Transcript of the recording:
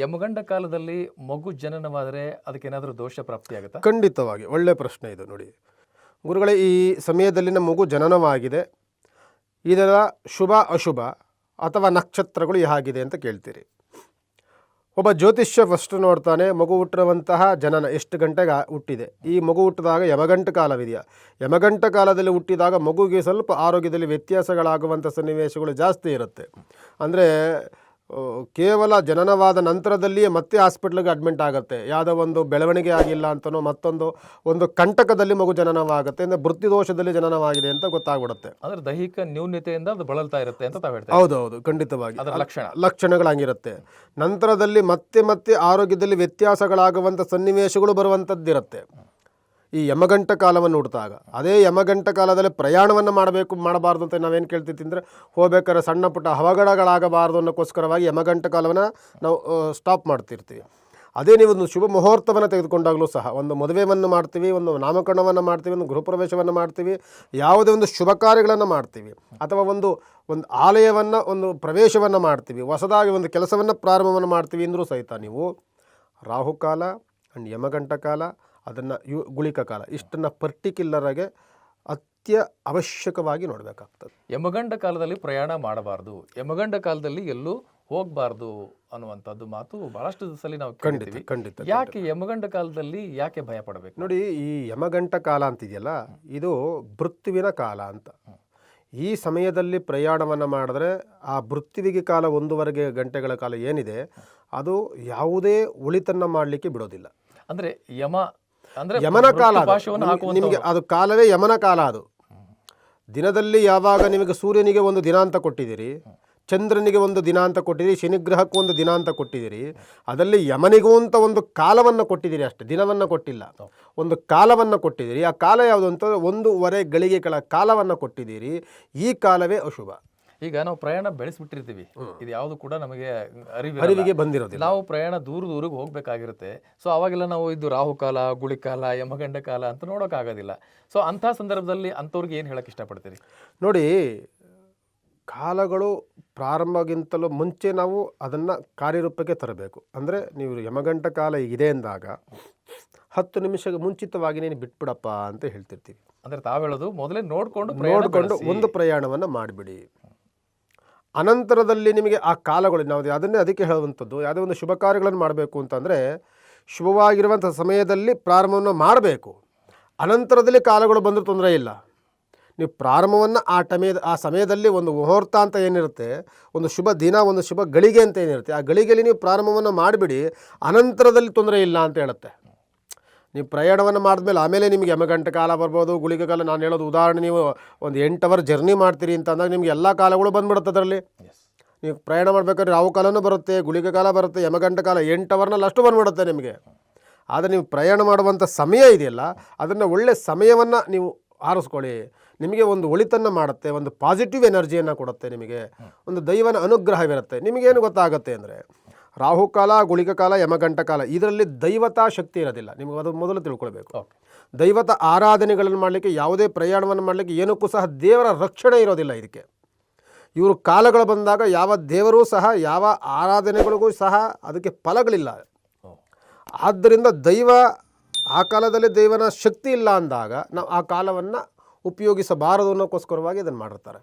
ಯಮಗಂಡ ಕಾಲದಲ್ಲಿ ಮಗು ಜನನವಾದರೆ ಅದಕ್ಕೆ ಏನಾದರೂ ದೋಷ ಪ್ರಾಪ್ತಿಯಾಗುತ್ತಾ? ಖಂಡಿತವಾಗಿ. ಒಳ್ಳೆಯ ಪ್ರಶ್ನೆ ಇದು ನೋಡಿ. ಗುರುಗಳೇ, ಈ ಸಮಯದಲ್ಲಿನ ಮಗು ಜನನವಾಗಿದೆ. ಇದರ ಶುಭ, ಅಶುಭ ಅಥವಾ ನಕ್ಷತ್ರಗಳು ಹೇಗಿದೆ ಅಂತ ಕೇಳ್ತೀರಿ. ಒಬ್ಬ ಜ್ಯೋತಿಷ್ಯ ಫಸ್ಟ್ ನೋಡ್ತಾನೆ, ಮಗು ಹುಟ್ಟಿರುವಂತಹ ಜನನ ಎಷ್ಟು ಗಂಟೆಗೆ ಹುಟ್ಟಿದೆ? ಈ ಮಗು ಹುಟ್ಟಿದಾಗ ಯಮಗಂಟ ಕಾಲವಿದೆಯಾ? ಯಮಗಂಟ ಕಾಲದಲ್ಲಿ ಹುಟ್ಟಿದಾಗ ಮಗುಗೆ ಸ್ವಲ್ಪ ಆರೋಗ್ಯದಲ್ಲಿ ವ್ಯತ್ಯಾಸಗಳಾಗುವಂಥ ಸನ್ನಿವೇಶಗಳು ಜಾಸ್ತಿ ಇರುತ್ತೆ. ಅಂದರೆ ಕೇವಲ ಜನನವಾದ ನಂತರದಲ್ಲಿಯೇ ಮತ್ತೆ ಹಾಸ್ಪಿಟ್ಲಿಗೆ ಅಡ್ಮಿಂಟ್ ಆಗುತ್ತೆ. ಯಾವುದೋ ಒಂದು ಬೆಳವಣಿಗೆ ಆಗಿಲ್ಲ ಅಂತನೋ ಮತ್ತೊಂದು ಒಂದು ಕಂಟಕದಲ್ಲಿ ಮಗು ಜನನವಾಗುತ್ತೆ ಅಂದರೆ ವೃತ್ತಿದೋಷದಲ್ಲಿ ಜನನವಾಗಿದೆ ಅಂತ ಗೊತ್ತಾಗ್ಬಿಡುತ್ತೆ. ಅಂದ್ರೆ ದೈಹಿಕ ನ್ಯೂನ್ಯತೆಯಿಂದ ಅದು ಬಳಲ್ತಾ ಇರುತ್ತೆ ಅಂತ ತಾವು ಹೇಳ್ತಾರೆ ಹೌದು ಹೌದು ಖಂಡಿತವಾಗಿ. ಅದರ ಲಕ್ಷಣ. ಲಕ್ಷಣಗಳಾಗಿರುತ್ತೆ. ನಂತರದಲ್ಲಿ ಮತ್ತೆ ಮತ್ತೆ ಆರೋಗ್ಯದಲ್ಲಿ ವ್ಯತ್ಯಾಸಗಳಾಗುವಂಥ ಸನ್ನಿವೇಶಗಳು ಬರುವಂಥದ್ದಿರುತ್ತೆ. ಈ ಯಮಗಂಟ ಕಾಲವನ್ನು ಹುಡ್ತಾಗ. ಅದೇ ಯಮಗಂಟ ಕಾಲದಲ್ಲಿ ಪ್ರಯಾಣವನ್ನು ಮಾಡಬೇಕು, ಮಾಡಬಾರ್ದು ಅಂತ ನಾವೇನು ಕೇಳ್ತಿತ್ತು ಅಂದರೆ ಹೋಗ್ಬೇಕಾದ್ರೆ ಸಣ್ಣ ಪುಟ್ಟ ಅವಘಡಗಳಾಗಬಾರ್ದು ಅನ್ನೋಕ್ಕೋಸ್ಕರವಾಗಿ ಯಮಗಂಟ ಕಾಲವನ್ನು ನಾವು ಸ್ಟಾಪ್ ಮಾಡ್ತಿರ್ತೀವಿ. ಅದೇ ನೀವು ಒಂದು ಶುಭ ಮುಹೂರ್ತವನ್ನು ತೆಗೆದುಕೊಂಡಾಗಲೂ ಸಹ, ಒಂದು ಮದುವೆಯನ್ನು ಮಾಡ್ತೀವಿ, ಒಂದು ನಾಮಕರಣವನ್ನು ಮಾಡ್ತೀವಿ, ಒಂದು ಗೃಹಪ್ರವೇಶವನ್ನು ಮಾಡ್ತೀವಿ, ಯಾವುದೇ ಒಂದು ಶುಭ ಕಾರ್ಯಗಳನ್ನು ಮಾಡ್ತೀವಿ, ಅಥವಾ ಒಂದು ಒಂದು ಆಲಯವನ್ನು, ಒಂದು ಪ್ರವೇಶವನ್ನು ಮಾಡ್ತೀವಿ, ಹೊಸದಾಗಿ ಒಂದು ಕೆಲಸವನ್ನು ಪ್ರಾರಂಭವನ್ನು ಮಾಡ್ತೀವಿ ಅಂದರೂ ಸಹಿತ ನೀವು ರಾಹುಕಾಲ ಆ್ಯಂಡ್ ಯಮಗಂಟ ಕಾಲ ಅದನ್ನು ಯು ಗುಳಿಕ ಕಾಲ. ಇಷ್ಟನ್ನು ಪರ್ಟಿಕ್ಯುಲರಾಗೆ ಅತ್ಯ ಅವಶ್ಯಕವಾಗಿ ನೋಡಬೇಕಾಗ್ತದೆ. ಯಮಗಂಡ ಕಾಲದಲ್ಲಿ ಪ್ರಯಾಣ ಮಾಡಬಾರ್ದು. ಯಮಗಂಡ ಕಾಲದಲ್ಲಿ ಎಲ್ಲೂ ಹೋಗಬಾರ್ದು ಅನ್ನುವಂಥದ್ದು ಮಾತು ಬಹಳಷ್ಟು ಸಲ ನಾವು ಖಂಡಿತ ಖಂಡಿತ ಯಾಕೆ ಯಮಗಂಡ ಕಾಲದಲ್ಲಿ ಯಾಕೆ ಭಯ ಪಡಬೇಕು? ನೋಡಿ ಈ ಯಮಗಂಟ ಕಾಲ ಅಂತಿದೆಯಲ್ಲ ಇದು ಮೃತ್ಯುವಿನ ಕಾಲ ಅಂತ. ಈ ಸಮಯದಲ್ಲಿ ಪ್ರಯಾಣವನ್ನು ಮಾಡಿದ್ರೆ ಆ ಮೃತ್ಯುವಿಗೆ ಕಾಲ ಒಂದೂವರೆಗೆ ಗಂಟೆಗಳ ಕಾಲ ಏನಿದೆ ಅದು ಯಾವುದೇ ಉಳಿತನ್ನು ಮಾಡಲಿಕ್ಕೆ ಬಿಡೋದಿಲ್ಲ. ಅಂದರೆ ಯಮ ಯಮನ ಕಾಲ ನಿಮ್ಗೆ- ಅದು ಕಾಲವೇ ಯಮನ ಕಾಲ ಅದು. ದಿನದಲ್ಲಿ ಯಾವಾಗ ನಿಮಗೆ ಸೂರ್ಯನಿಗೆ ಒಂದು ದಿನಾಂತ ಕೊಟ್ಟಿದ್ದೀರಿ ಚಂದ್ರನಿಗೆ ಒಂದು ದಿನಾಂತ ಕೊಟ್ಟಿದ್ದೀರಿ ಶನಿಗ್ರಹಕ್ಕೂ ಒಂದು ದಿನಾಂತ ಕೊಟ್ಟಿದ್ದೀರಿ ಅದರಲ್ಲಿ ಯಮನಿಗೂ ಅಂತ ಒಂದು ಕಾಲವನ್ನು ಕೊಟ್ಟಿದ್ದೀರಿ ಅಷ್ಟೇ ದಿನವನ್ನು ಕೊಟ್ಟಿಲ್ಲ. ಒಂದು ಕಾಲವನ್ನು ಕೊಟ್ಟಿದ್ದೀರಿ. ಆ ಕಾಲ ಯಾವುದು ಅಂತ ಒಂದೂವರೆ ಗಳಿಗೆಗಳ ಕಾಲವನ್ನು ಕೊಟ್ಟಿದ್ದೀರಿ. ಈ ಕಾಲವೇ ಅಶುಭ. ಈಗ ನಾವು ಪ್ರಯಾಣ ಬೆಳೆಸಿಬಿಟ್ಟಿರ್ತೀವಿ. ಇದು ಯಾವುದು ಕೂಡ ನಮಗೆ ಅರಿವು ಅರಿವಿಗೆ ಬಂದಿರೋದಿಲ್ಲ. ನಾವು ಪ್ರಯಾಣ ದೂರ ದೂರಿಗೆ ಹೋಗ್ಬೇಕಾಗಿರುತ್ತೆ. ಸೊ ಅವಾಗೆಲ್ಲ ನಾವು ಇದು ರಾಹುಕಾಲ ಗುಳಿಕಾಲ ಯಮಗಂಡ ಕಾಲ ಅಂತ ನೋಡೋಕ್ಕಾಗೋದಿಲ್ಲ. ಸೊ ಅಂಥ ಸಂದರ್ಭದಲ್ಲಿ ಅಂಥವ್ರಿಗೆ ಏನು ಹೇಳಕ್ ಇಷ್ಟಪಡ್ತೀರಿ? ನೋಡಿ ಕಾಲಗಳು ಪ್ರಾರಂಭಗಿಂತಲೂ ಮುಂಚೆ ನಾವು ಅದನ್ನು ಕಾರ್ಯರೂಪಕ್ಕೆ ತರಬೇಕು. ಅಂದರೆ ನೀವು ಯಮಗಂಟ ಕಾಲ ಇದೆ ಅಂದಾಗ ಹತ್ತು ನಿಮಿಷ ಮುಂಚಿತವಾಗಿ ನೀನು ಬಿಟ್ಬಿಡಪ್ಪ ಅಂತ ಹೇಳ್ತಿರ್ತೀವಿ. ಅಂದರೆ ತಾವು ಹೇಳೋದು ಮೊದಲೇ ನೋಡಿಕೊಂಡು ನೋಡಿಕೊಂಡು. ಒಂದು ಪ್ರಯಾಣವನ್ನು ಮಾಡಿಬಿಡಿ. ಅನಂತರದಲ್ಲಿ ನಿಮಗೆ ಆ ಕಾಲಗಳು, ನಾವು ಅದನ್ನೇ ಅದಕ್ಕೆ ಹೇಳುವಂಥದ್ದು, ಯಾವುದೇ ಒಂದು ಶುಭ ಕಾರ್ಯಗಳನ್ನು ಮಾಡಬೇಕು ಅಂತಂದರೆ ಶುಭವಾಗಿರುವಂಥ ಸಮಯದಲ್ಲಿ ಪ್ರಾರಂಭವನ್ನು ಮಾಡಬೇಕು. ಅನಂತರದಲ್ಲಿ ಕಾಲಗಳು ಬಂದರೂ ತೊಂದರೆ ಇಲ್ಲ. ನೀವು ಪ್ರಾರಂಭವನ್ನು ಆ ಟಮೇದ, ಆ ಸಮಯದಲ್ಲಿ ಒಂದು ಮುಹೂರ್ತ ಅಂತ ಏನಿರುತ್ತೆ, ಒಂದು ಶುಭ ದಿನ, ಒಂದು ಶುಭ ಗಳಿಗೆ ಅಂತ ಏನಿರುತ್ತೆ, ಆ ಗಳಿಗೆಯಲ್ಲಿ ನೀವು ಪ್ರಾರಂಭವನ್ನು ಮಾಡಿಬಿಡಿ, ಅನಂತರದಲ್ಲಿ ತೊಂದರೆ ಇಲ್ಲ ಅಂತ ಹೇಳುತ್ತೆ. ನೀವು ಪ್ರಯಾಣವನ್ನು ಮಾಡಿದ್ಮೇಲೆ ಆಮೇಲೆ ನಿಮಗೆ ಯಮಗಂಟ ಕಾಲ ಬರ್ಬೋದು ಗುಳಿಗೆ ಕಾಲ. ನಾನು ಹೇಳೋದು ಉದಾಹರಣೆ ನೀವು ಒಂದು ಎಂಟು ಅವರ್ ಜರ್ನಿ ಮಾಡ್ತೀರಿ ಅಂತ ಅಂದಾಗ ನಿಮಗೆ ಎಲ್ಲ ಕಾಲಗಳು ಬಂದ್ಬಿಡುತ್ತೆ ಅದರಲ್ಲಿ. ನೀವು ಪ್ರಯಾಣ ಮಾಡಬೇಕಾದ್ರೆ ರಾವು ಕಾಲನೂ ಬರುತ್ತೆ ಗುಳಿಗೆ ಕಾಲ ಬರುತ್ತೆ ಯಮಗಂಟ ಕಾಲ ಎಂಟು ಅವರ್ನಲ್ಲಿ ಅಷ್ಟು ಬಂದ್ಬಿಡುತ್ತೆ ನಿಮಗೆ. ಆದರೆ ನೀವು ಪ್ರಯಾಣ ಮಾಡುವಂಥ ಸಮಯ ಇದೆಯಲ್ಲ ಅದನ್ನು ಒಳ್ಳೆ ಸಮಯವನ್ನು ನೀವು ಆರಿಸ್ಕೊಳ್ಳಿ. ನಿಮಗೆ ಒಂದು ಒಳಿತನ್ನು ಮಾಡುತ್ತೆ ಒಂದು ಪಾಸಿಟಿವ್ ಎನರ್ಜಿಯನ್ನು ಕೊಡುತ್ತೆ ನಿಮಗೆ. ಒಂದು ದೈವನ ಅನುಗ್ರಹವಿರುತ್ತೆ. ನಿಮಗೇನು ಗೊತ್ತಾಗುತ್ತೆ ಅಂದರೆ ರಾಹುಕಾಲ ಗುಳಿಕ ಕಾಲ ಯಮಗಂಟ ಕಾಲ ಇದರಲ್ಲಿ ದೈವತಾ ಶಕ್ತಿ ಇರೋದಿಲ್ಲ. ನಿಮಗೆ ಅದು ಮೊದಲು ತಿಳ್ಕೊಳ್ಬೇಕು. ದೈವತ ಆರಾಧನೆಗಳನ್ನು ಮಾಡಲಿಕ್ಕೆ ಯಾವುದೇ ಪ್ರಯಾಣವನ್ನು ಮಾಡಲಿಕ್ಕೆ ಏನಕ್ಕೂ ಸಹ ದೇವರ ರಕ್ಷಣೆ ಇರೋದಿಲ್ಲ ಇದಕ್ಕೆ. ಇವರು ಕಾಲಗಳು ಬಂದಾಗ ಯಾವ ದೇವರೂ ಸಹ ಯಾವ ಆರಾಧನೆಗಳಿಗೂ ಸಹ ಅದಕ್ಕೆ ಫಲಗಳಿಲ್ಲ. ಓ. ಆದ್ದರಿಂದ ದೈವ ಆ ಕಾಲದಲ್ಲಿ ದೈವನ ಶಕ್ತಿ ಇಲ್ಲ ಅಂದಾಗ ನಾವು ಆ ಕಾಲವನ್ನು ಉಪಯೋಗಿಸಬಾರದು ಅನ್ನೋಕ್ಕೋಸ್ಕರವಾಗಿ ಇದನ್ನು ಮಾಡಿರ್ತಾರೆ.